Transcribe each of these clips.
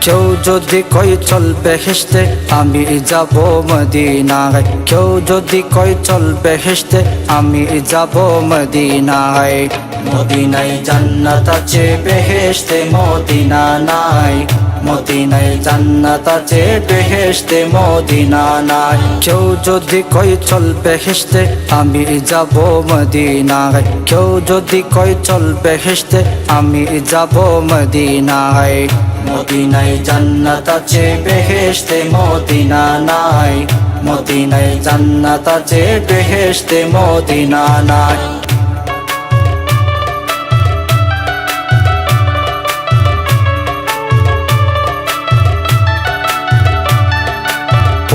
কেউ যদি কই চল বেহেশতে, আমি যাব মদিনায়। কেউ যদি কই চল বেহেশতে, আমি যাব মদিনায়। মদিনায় জান্নাত আছে, বেহেশতে মদিনা নাই। মদিনায় জান্নাত আছে, বেহেশতে মদিনা নাই। কেউ যদি কই চল বেহেশতে, আমি যাব মদিনায়। কেউ যদি কই চল বেহেশতে, আমি যাব মদিনায়। মদিনায় জান্নাত আছে বেহেশতে মদিনা নাই। মদিনাই জান্নাত আছে বেহেশতে মদিনা নাই।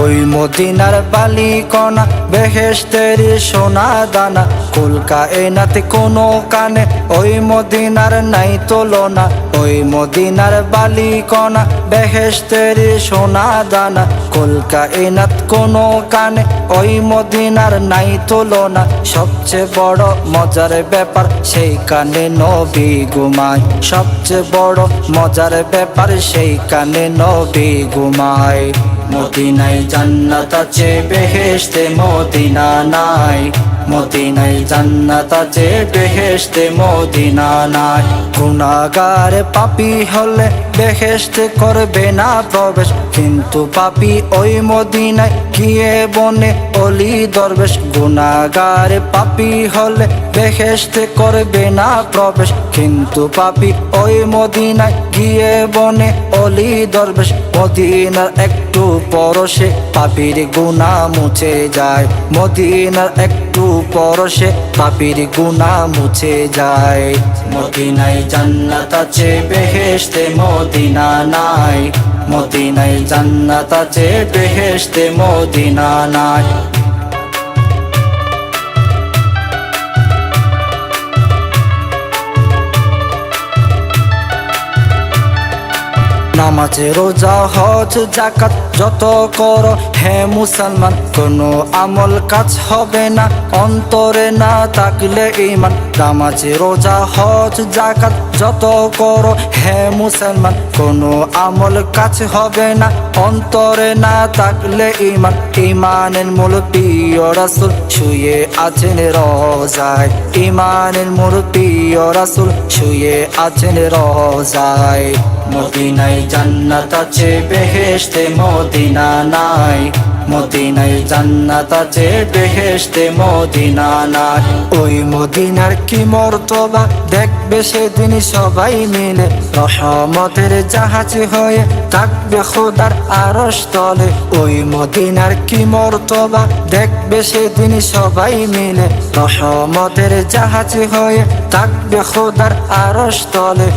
ওই মদিনার বালি কণা বেহেস্তের সোনা দানা কুলকা এনাতে কোনো কানে ওই মদিনার নাই তুলনা। ওই মদিনার বালি কণা বেহেস্তের সোনা দানা কুলকা এনাত কোনো কানে ওই মদিনার নাই তুলনা। সবচেয়ে বড় মজার ব্যাপার সেই কানে নবী ঘুমায়। সবচেয়ে বড় মজার ব্যাপার সেই কানে নবী ঘুমায়। মদিনায় জান্নাত আছে বেহেশতে মদিনা নাই। মদিনায় জান্নাত আছে বেহেশতে মদিনা নাই। গুনাগার পাপি হলে বেহেশতে করবে না প্রবেশ, কিন্তু পাপি ওই মদিনায় গিয়ে বনে অলি দরবেশ গুনাগার পাপি হলে বেহেশতে করবে না প্রবেশ। কিন্তু পাপি ওই মদিনায় গিয়ে বনে অলি দরবেশ, মদিনার একটু পরশে পাপির গুণা মুছে যায়। মদিনার একটু পরশে পাপির গুণা মুছে যায়। মদিনায় জান্নাত আছে, বেহেশতে মদিনা নাই। মদিনায় জান্নাত আছে, বেহেশতে মদিনা নাই। নামাজে রোজা, হজ জাকাত যত কর, হে মুসলমান, কোনো আমল কাজ হবে না, অন্তরে না থাকলে ইমান নামাজে রোজা, হজ জাকাত যত করো, হে মুসলমান, কোনো আমল কাজ হবে না। অন্তরে না থাকলে ইমান ইমানের মূল প্রিয় রাসুল শুয়ে আছেন রোজায়। ইমানের মূল প্রিয় রাসুল শুয়ে আছেন রোজায়। মদিনায় জান্নাত আছে, বেহেশতে মদিনা নাই। মদিনায় জান্নাত আছে, বেহেশতে মদিনা নাই। ওই মদিনার কি মর্তবা? দেখবে সেদিন সবাই মিলে। রহমতের জাহাজ হয়ে থাকবে খোদার আরশ তলে। ওই মদিনার কি মর্তবা? দেখবে সেদিন সবাই মিলে। রহমতের জাহাজ হয়ে থাকবে খোদার আরশ তলে।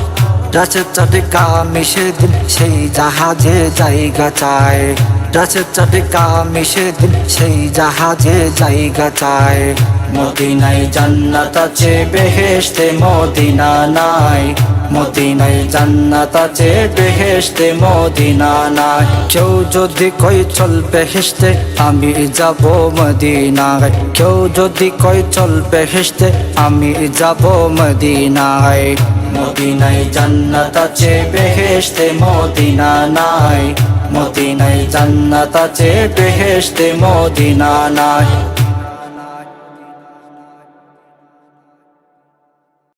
রাছে চাটে কামি সেদিন সেই জাহাজে জায়গা চায়। রাছে চাটে কামি সেদিন সেই জাহাজে জায়গা চায় মদিনায় জান্নাত আছে, বেহেশতে মদিনা নাই। মদিনায় জান্নাত আছে, বেহেশতে মদিনা নাই। কেউ যদি কই চল বেহেশতে, আমি যাব মদিনায়। কেউ যদি কই চল বেহেশতে, আমি যাব মদিনায়। মদিনায় জান্নাত আছে, বেহেশতে মদিনা নাই। মদিনায় জান্নাত আছে বেহেশতে মদিনা নাই।